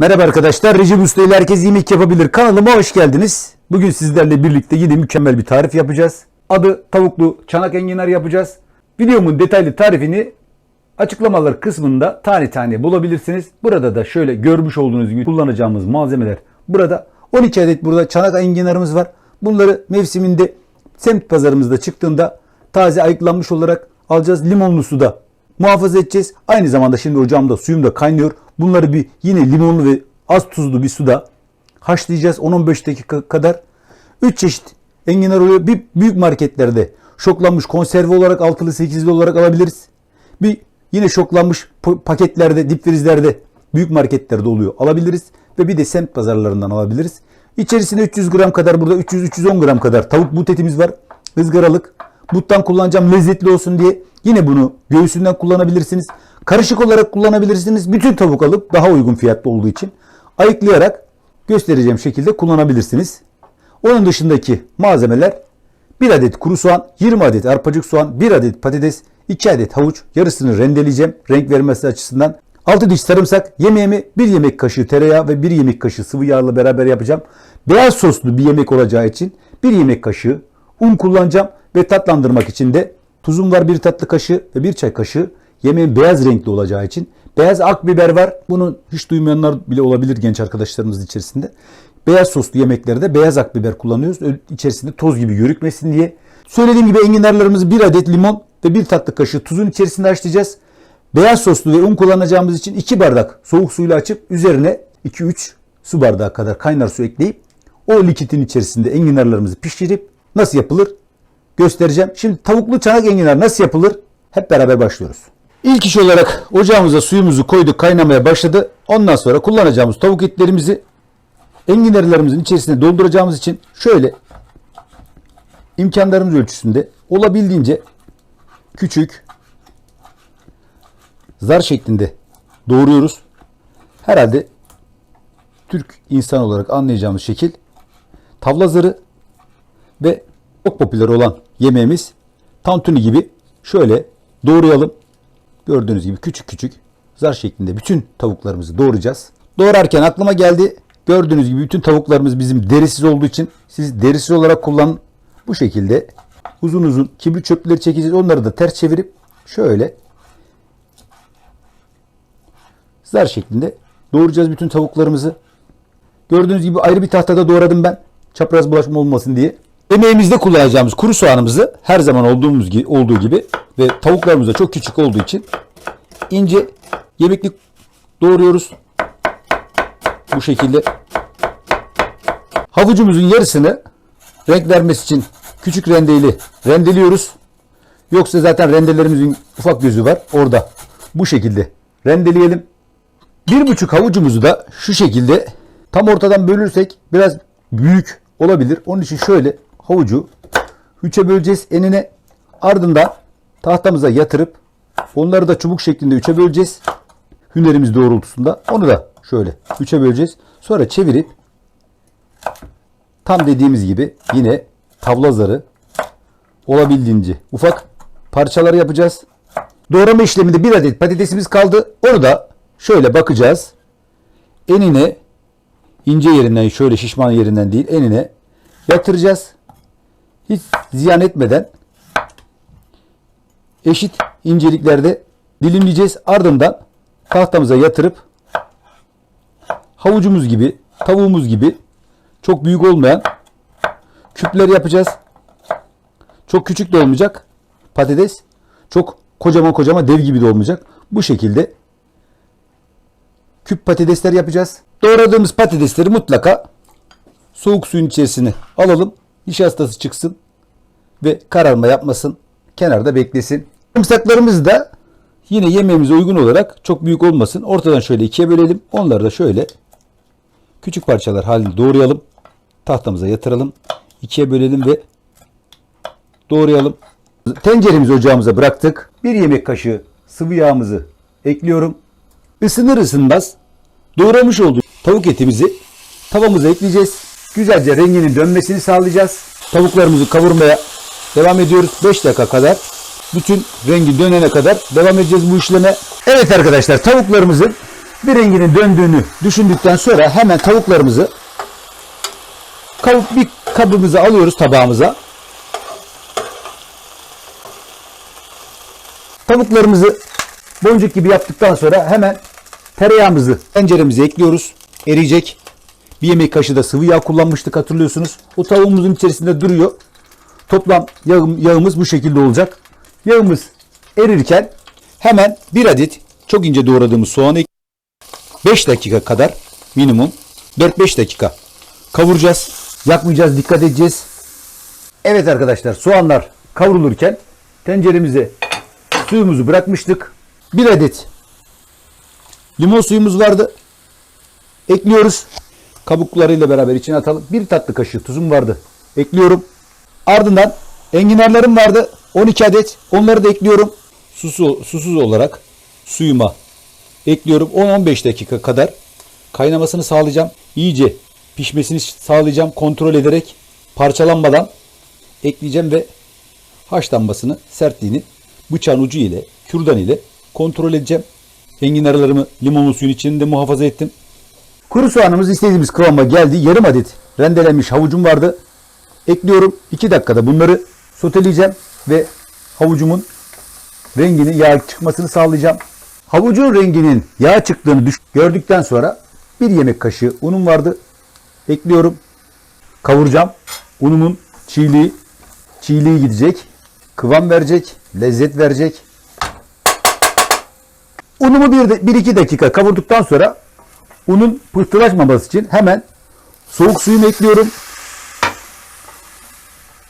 Merhaba arkadaşlar. Recep Usta ile herkes yemek yapabilir. Kanalıma hoş geldiniz. Bugün sizlerle birlikte yine mükemmel bir tarif yapacağız. Adı tavuklu çanak enginar yapacağız. Videomun detaylı tarifini açıklamalar kısmında tane tane bulabilirsiniz. Burada da şöyle görmüş olduğunuz gibi kullanacağımız malzemeler burada. 12 adet burada çanak enginarımız var. Bunları mevsiminde semt pazarımızda çıktığında taze ayıklanmış olarak alacağız. Limonlu suda muhafaza edeceğiz. Aynı zamanda şimdi ocağımda suyum da kaynıyor. Bunları bir yine limonlu ve az tuzlu bir suda haşlayacağız 10-15 dakika kadar. 3 çeşit enginar oluyor. Bir büyük marketlerde şoklanmış konserve olarak altılı 8'li olarak alabiliriz. Bir yine şoklanmış paketlerde, dip frizlerde büyük marketlerde oluyor. Alabiliriz ve bir de semt pazarlarından alabiliriz. İçerisinde 300 gram kadar burada 300-310 gram kadar tavuk but etimiz var. ızgaralık. Buttan kullanacağım lezzetli olsun diye. Yine bunu göğsünden kullanabilirsiniz. Karışık olarak kullanabilirsiniz. Bütün tavuk alıp daha uygun fiyatlı olduğu için ayıklayarak göstereceğim şekilde kullanabilirsiniz. Onun dışındaki malzemeler 1 adet kuru soğan, 20 adet arpacık soğan, 1 adet patates, 2 adet havuç, yarısını rendeleyeceğim renk vermesi açısından. 6 diş sarımsak, yemeğimi 1 yemek kaşığı tereyağı ve 1 yemek kaşığı sıvı yağla beraber yapacağım. Beyaz soslu bir yemek olacağı için 1 yemek kaşığı un kullanacağım ve tatlandırmak için de tuzum var 1 tatlı kaşığı ve 1 çay kaşığı. Yemeğin beyaz renkli olacağı için. Beyaz akbiber var. Bunu hiç duymayanlar bile olabilir genç arkadaşlarımız içerisinde. Beyaz soslu yemeklerde beyaz akbiber kullanıyoruz. İçerisinde toz gibi görükmesin diye. Söylediğim gibi enginarlarımızı bir adet limon ve bir tatlı kaşığı tuzun içerisinde haşlayacağız. Beyaz soslu ve un kullanacağımız için 2 bardak soğuk suyla açıp üzerine 2-3 su bardağı kadar kaynar su ekleyip o likitin içerisinde enginarlarımızı pişirip nasıl yapılır göstereceğim. Şimdi tavuklu çanak enginar nasıl yapılır? Hep beraber başlıyoruz. İlk iş olarak ocağımıza suyumuzu koyduk kaynamaya başladı. Ondan sonra kullanacağımız tavuk etlerimizi enginarlarımızın içerisine dolduracağımız için şöyle imkanlarımız ölçüsünde olabildiğince küçük zar şeklinde doğruyoruz. Herhalde Türk insan olarak anlayacağımız şekil tavla zarı ve çok popüler olan yemeğimiz tantuni gibi şöyle doğrayalım. Gördüğünüz gibi küçük küçük zar şeklinde bütün tavuklarımızı doğrayacağız. Doğrarken aklıma geldi. Gördüğünüz gibi bütün tavuklarımız bizim derisiz olduğu için siz derisiz olarak kullanın. Bu şekilde uzun uzun kibrit çöpleri çekeceğiz. Onları da ters çevirip şöyle zar şeklinde doğrayacağız bütün tavuklarımızı. Gördüğünüz gibi ayrı bir tahtada doğradım ben. Çapraz bulaşma olmasın diye. Yemeğimizde kullanacağımız kuru soğanımızı her zaman olduğumuz gibi, olduğu gibi ve tavuklarımız da çok küçük olduğu için ince yemeklik doğruyoruz. Bu şekilde. Havucumuzun yarısını renk vermesi için küçük rendeyle rendeliyoruz. Yoksa zaten rendelerimizin ufak gözü var orada. Bu şekilde rendeleyelim. Bir buçuk havucumuzu da şu şekilde tam ortadan bölürsek biraz büyük olabilir. Onun için şöyle havucu üçe böleceğiz enine. Ardından tahtamıza yatırıp onları da çubuk şeklinde üçe böleceğiz. Hünerimiz doğrultusunda. Onu da şöyle üçe böleceğiz. Sonra çevirip tam dediğimiz gibi yine tavla zarı olabildiğince ufak parçalar yapacağız. Doğrama işleminde bir adet patatesimiz kaldı. Onu da şöyle bakacağız. Enine ince yerinden şöyle şişman yerinden değil enine yatıracağız. Hiç ziyan etmeden eşit inceliklerde dilimleyeceğiz. Ardından tahtamıza yatırıp havucumuz gibi, tavuğumuz gibi çok büyük olmayan küpler yapacağız. Çok küçük de olmayacak patates. Çok kocaman kocaman dev gibi de olmayacak. Bu şekilde küp patatesler yapacağız. Doğradığımız patatesleri mutlaka soğuk suyun içerisine alalım. Nişastası çıksın ve kararma yapmasın. Kenarda beklesin. Sarımsaklarımızı da yine yemeğimize uygun olarak çok büyük olmasın. Ortadan şöyle ikiye bölelim. Onları da şöyle küçük parçalar halinde doğrayalım. Tahtamıza yatıralım. İkiye bölelim ve doğrayalım. Tenceremizi ocağımıza bıraktık. Bir yemek kaşığı sıvı yağımızı ekliyorum. Isınır ısınmaz doğramış olduğu tavuk etimizi tavamıza ekleyeceğiz. Güzelce renginin dönmesini sağlayacağız. Tavuklarımızı kavurmaya devam ediyoruz. 5 dakika kadar bütün rengi dönene kadar devam edeceğiz bu işleme. Evet arkadaşlar tavuklarımızın bir renginin döndüğünü düşündükten sonra hemen tavuklarımızı bir kabımıza alıyoruz tabağımıza. Tavuklarımızı boncuk gibi yaptıktan sonra hemen tereyağımızı tenceremize ekliyoruz. Eriyecek. Bir yemek kaşığı da sıvı yağ kullanmıştık hatırlıyorsunuz. O tavuğumuzun içerisinde duruyor. Toplam yağım, yağımız bu şekilde olacak. Yağımız erirken hemen bir adet çok ince doğradığımız soğanı ek- 5 dakika kadar minimum 4-5 dakika kavuracağız. Yakmayacağız, dikkat edeceğiz. Evet arkadaşlar soğanlar kavrulurken tenceremize suyumuzu bırakmıştık. Bir adet limon suyumuz vardı. Ekliyoruz. Kabuklarıyla beraber içine atalım. Bir tatlı kaşığı tuzum vardı. Ekliyorum. Ardından enginarlarım vardı. 12 adet. Onları da ekliyorum. Susuz, susuz olarak suyuma ekliyorum. 10-15 dakika kadar kaynamasını sağlayacağım. İyice pişmesini sağlayacağım. Kontrol ederek parçalanmadan ekleyeceğim ve haşlanmasını, sertliğini bıçağın ucu ile, kürdan ile kontrol edeceğim. Enginarlarımı limonlu suyun içinde muhafaza ettim. Kuru soğanımız istediğimiz kıvama geldi. Yarım adet rendelenmiş havucum vardı. Ekliyorum. 2 dakikada bunları soteleyeceğim ve havucumun renginin yağ çıkmasını sağlayacağım. Havucun renginin yağ çıktığını gördükten sonra bir yemek kaşığı unum vardı. Ekliyorum. Kavuracağım. Unumun çiğliği, çiğliği gidecek. Kıvam verecek. Lezzet verecek. Unumu 1-2 dakika kavurduktan sonra unun pıhtılaşmaması için hemen soğuk suyumu ekliyorum.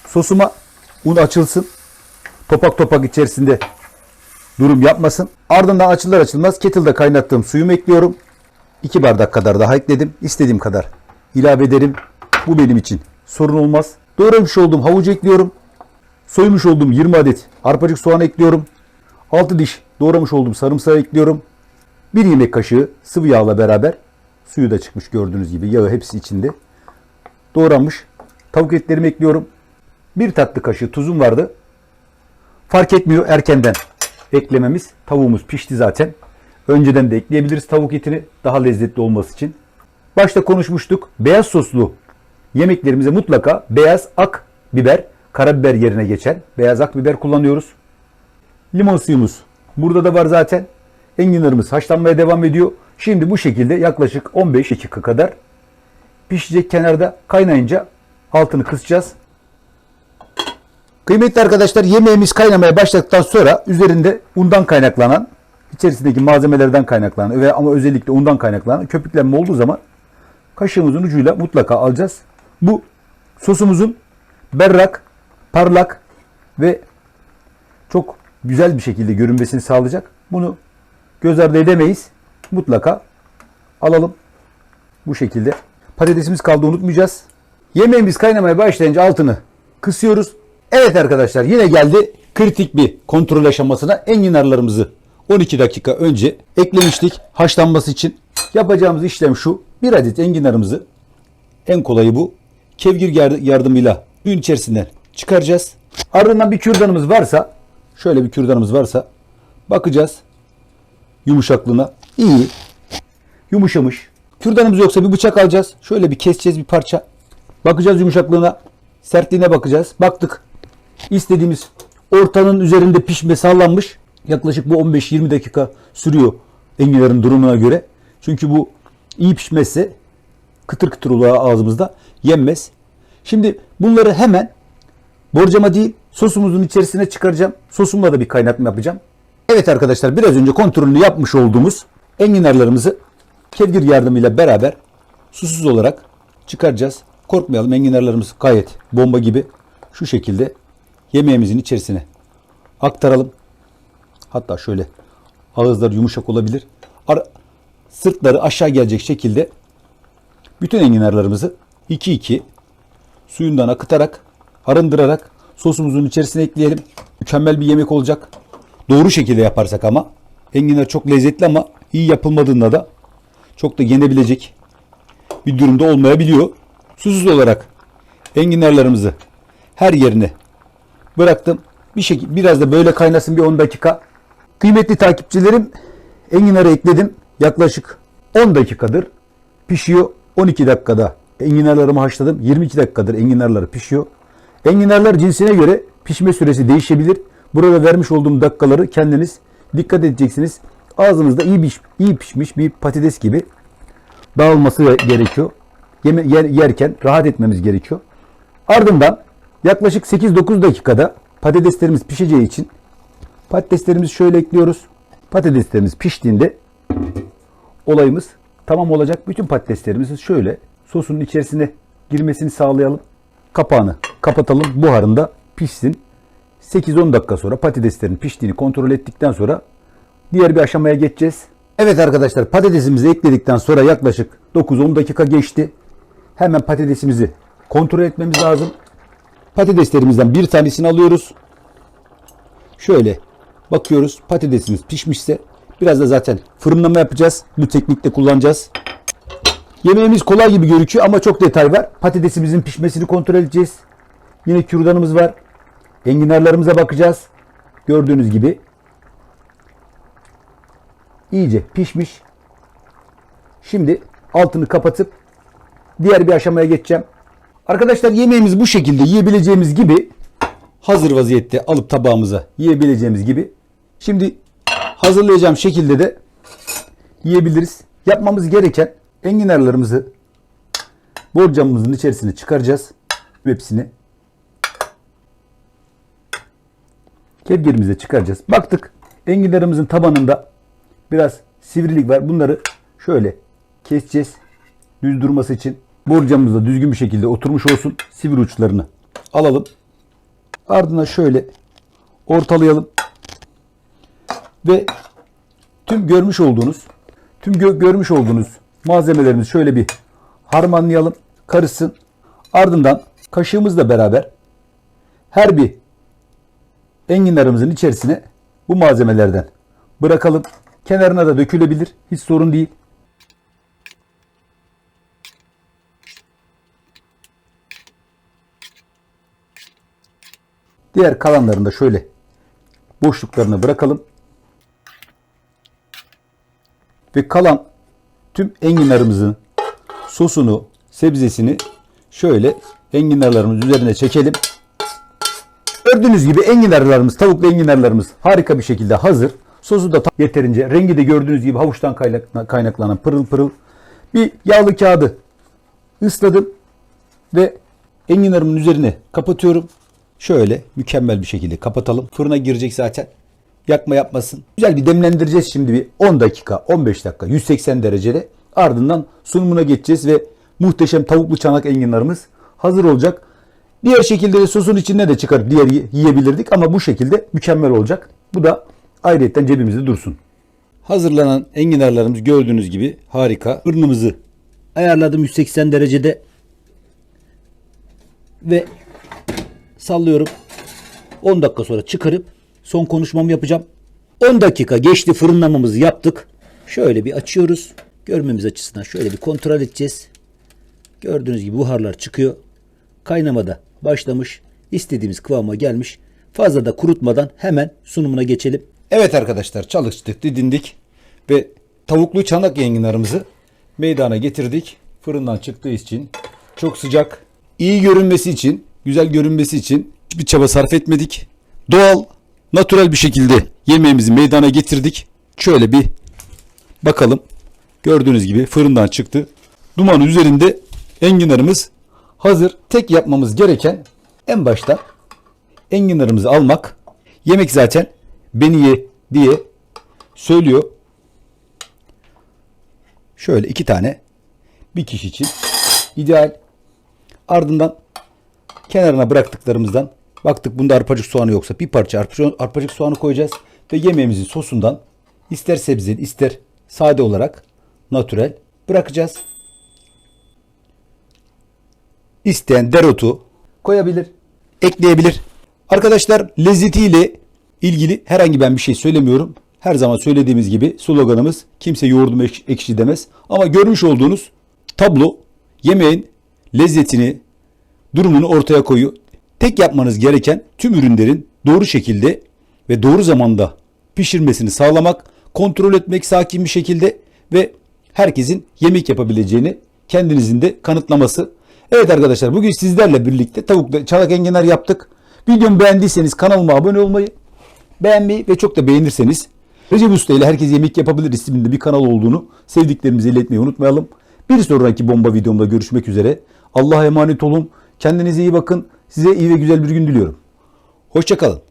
Sosuma un açılsın. Topak topak içerisinde durum yapmasın. Ardından açılır açılmaz kettle'da kaynattığım suyumu ekliyorum. 2 bardak kadar daha ekledim. İstediğim kadar ilave ederim. Bu benim için sorun olmaz. Doğramış olduğum havucu ekliyorum. Soymuş olduğum 20 adet arpacık soğan ekliyorum. 6 diş doğramış olduğum sarımsağı ekliyorum. 1 yemek kaşığı sıvı yağla beraber suyu da çıkmış gördüğünüz gibi yağı hepsi içinde. Doğranmış tavuk etlerimi ekliyorum. Bir tatlı kaşığı tuzum vardı. Fark etmiyor erkenden eklememiz. Tavuğumuz pişti zaten. Önceden de ekleyebiliriz tavuk etini daha lezzetli olması için. Başta konuşmuştuk. Beyaz soslu yemeklerimize mutlaka beyaz ak biber, karabiber yerine geçen beyaz ak biber kullanıyoruz. Limon suyumuz burada da var zaten. Enginarımız haşlanmaya devam ediyor. Şimdi bu şekilde yaklaşık 15 dakika kadar pişecek kenarda kaynayınca altını kısacağız. Kıymetli arkadaşlar yemeğimiz kaynamaya başladıktan sonra üzerinde undan kaynaklanan içerisindeki malzemelerden kaynaklanan ve ama özellikle undan kaynaklanan köpüklenme olduğu zaman kaşığımızın ucuyla mutlaka alacağız. Bu sosumuzun berrak, parlak ve çok güzel bir şekilde görünmesini sağlayacak. Bunu göz ardı edemeyiz. Mutlaka alalım. Bu şekilde. Patatesimiz kaldı unutmayacağız. Yemeğimiz kaynamaya başlayınca altını kısıyoruz. Evet arkadaşlar yine geldi kritik bir kontrol aşamasına enginarlarımızı 12 dakika önce eklemiştik haşlanması için. Yapacağımız işlem şu. Bir adet enginarımızı en kolayı bu. Kevgir yar- yardımıyla suyun içerisinden çıkaracağız. Ardından bir kürdanımız varsa şöyle bir kürdanımız varsa bakacağız yumuşaklığına. İyi. Yumuşamış. Kürdanımız yoksa bir bıçak alacağız. Şöyle bir keseceğiz bir parça. Bakacağız yumuşaklığına. Sertliğine bakacağız. Baktık. İstediğimiz ortanın üzerinde pişme sağlanmış. Yaklaşık bu 15-20 dakika sürüyor enginarın durumuna göre. Çünkü bu iyi pişmezse kıtır kıtır olur ağzımızda yenmez. Şimdi bunları hemen borcama değil sosumuzun içerisine çıkaracağım. Sosumla da bir kaynatma yapacağım. Evet arkadaşlar biraz önce kontrolünü yapmış olduğumuz enginarlarımızı kevgir yardımıyla beraber susuz olarak çıkaracağız. Korkmayalım enginarlarımız gayet bomba gibi şu şekilde yemeğimizin içerisine aktaralım. Hatta şöyle ağızları yumuşak olabilir. Ara, sırtları aşağı gelecek şekilde bütün enginarlarımızı 2-2 suyundan akıtarak, arındırarak sosumuzun içerisine ekleyelim. Mükemmel bir yemek olacak. Doğru şekilde yaparsak ama enginar çok lezzetli ama iyi yapılmadığında da çok da yenebilecek bir durumda olmayabiliyor. Susuz olarak enginarlarımızı her yerine bıraktım. Bir şekilde biraz da böyle kaynasın bir 10 dakika. Kıymetli takipçilerim enginarı ekledim. Yaklaşık 10 dakikadır pişiyor. 12 dakikada enginarlarımı haşladım. 22 dakikadır enginarları pişiyor. Enginarlar cinsine göre pişme süresi değişebilir. Burada vermiş olduğum dakikaları kendiniz dikkat edeceksiniz. Ağzınızda iyi, piş, iyi pişmiş bir patates gibi dağılması gerekiyor. Yeme, yer, yerken rahat etmemiz gerekiyor. Ardından yaklaşık 8-9 dakikada patateslerimiz pişeceği için patateslerimizi şöyle ekliyoruz. Patateslerimiz piştiğinde olayımız tamam olacak. Bütün patateslerimizi şöyle sosun içerisine girmesini sağlayalım. Kapağını kapatalım. Buharında pişsin. 8-10 dakika sonra patateslerin piştiğini kontrol ettikten sonra diğer bir aşamaya geçeceğiz. Evet arkadaşlar patatesimizi ekledikten sonra yaklaşık 9-10 dakika geçti. Hemen patatesimizi kontrol etmemiz lazım. Patateslerimizden bir tanesini alıyoruz. Şöyle bakıyoruz patatesimiz pişmişse biraz da zaten fırınlama yapacağız. Bu teknikte kullanacağız. Yemeğimiz kolay gibi gözüküyor ama çok detay var. Patatesimizin pişmesini kontrol edeceğiz. Yine kürdanımız var. Enginarlarımıza bakacağız. Gördüğünüz gibi iyice pişmiş. Şimdi altını kapatıp diğer bir aşamaya geçeceğim. Arkadaşlar yemeğimiz bu şekilde yiyebileceğimiz gibi hazır vaziyette alıp tabağımıza yiyebileceğimiz gibi. Şimdi hazırlayacağım şekilde de yiyebiliriz. Yapmamız gereken enginarlarımızı borcamımızın içerisine çıkaracağız. Hepsini kevgirimize çıkaracağız. Baktık enginarımızın tabanında biraz sivrilik var. Bunları şöyle keseceğiz. Düz durması için borcamımız da düzgün bir şekilde oturmuş olsun. Sivri uçlarını alalım. Ardından şöyle ortalayalım. Ve tüm görmüş olduğunuz tüm gö- görmüş olduğunuz malzemelerimizi şöyle bir harmanlayalım. Karışsın. Ardından kaşığımızla beraber her bir enginarımızın içerisine bu malzemelerden bırakalım. Kenarına da dökülebilir. Hiç sorun değil. Diğer kalanlarını da şöyle boşluklarına bırakalım. Ve kalan tüm enginarımızın sosunu, sebzesini şöyle enginarlarımız üzerine çekelim. Gördüğünüz gibi enginarlarımız, tavuklu enginarlarımız harika bir şekilde hazır. Sosu da yeterince. Rengi de gördüğünüz gibi havuçtan kaynak- kaynaklanan pırıl pırıl. Bir yağlı kağıdı ısladım ve enginarımın üzerine kapatıyorum. Şöyle mükemmel bir şekilde kapatalım. Fırına girecek zaten. Yakma yapmasın. Güzel bir demlendireceğiz şimdi bir 10 dakika, 15 dakika 180 derecede. Ardından sunumuna geçeceğiz ve muhteşem tavuklu çanak enginarımız hazır olacak. Diğer şekilde de sosun içine de çıkar diğer yi- yiyebilirdik ama bu şekilde mükemmel olacak. Bu da ayrıyetten cebimizde dursun. Hazırlanan enginarlarımız gördüğünüz gibi harika. Fırınımızı ayarladım 180 derecede ve sallıyorum. 10 dakika sonra çıkarıp son konuşmamı yapacağım. 10 dakika geçti fırınlamamızı yaptık. Şöyle bir açıyoruz. Görmemiz açısından şöyle bir kontrol edeceğiz. Gördüğünüz gibi buharlar çıkıyor. Kaynamada başlamış. İstediğimiz kıvama gelmiş. Fazla da kurutmadan hemen sunumuna geçelim. Evet arkadaşlar çalıştık, didindik ve tavuklu çanak enginarımızı meydana getirdik. Fırından çıktığı için çok sıcak. iyi görünmesi için, güzel görünmesi için hiçbir çaba sarf etmedik. Doğal, natürel bir şekilde yemeğimizi meydana getirdik. Şöyle bir bakalım. Gördüğünüz gibi fırından çıktı. Duman üzerinde enginarımız hazır. Tek yapmamız gereken en başta enginarımızı almak. Yemek zaten beni ye diye söylüyor. Şöyle iki tane bir kişi için ideal. Ardından kenarına bıraktıklarımızdan baktık bunda arpacık soğanı yoksa bir parça arpacık, soğanı koyacağız ve yemeğimizin sosundan ister sebzeli ister sade olarak natürel bırakacağız. İsteyen dereotu koyabilir, ekleyebilir. Arkadaşlar lezzetiyle ilgili herhangi ben bir şey söylemiyorum. Her zaman söylediğimiz gibi sloganımız kimse yoğurdum ek- ekşi demez. Ama görmüş olduğunuz tablo yemeğin lezzetini, durumunu ortaya koyuyor. Tek yapmanız gereken tüm ürünlerin doğru şekilde ve doğru zamanda pişirmesini sağlamak, kontrol etmek sakin bir şekilde ve herkesin yemek yapabileceğini kendinizin de kanıtlaması. Evet arkadaşlar bugün sizlerle birlikte tavukla çanak enginar yaptık. Videomu beğendiyseniz kanalıma abone olmayı, beğenmeyi ve çok da beğenirseniz Recep Usta ile Herkes Yemek Yapabilir isminde bir kanal olduğunu sevdiklerimize iletmeyi unutmayalım. Bir sonraki bomba videomda görüşmek üzere. Allah'a emanet olun. Kendinize iyi bakın. Size iyi ve güzel bir gün diliyorum. Hoşçakalın.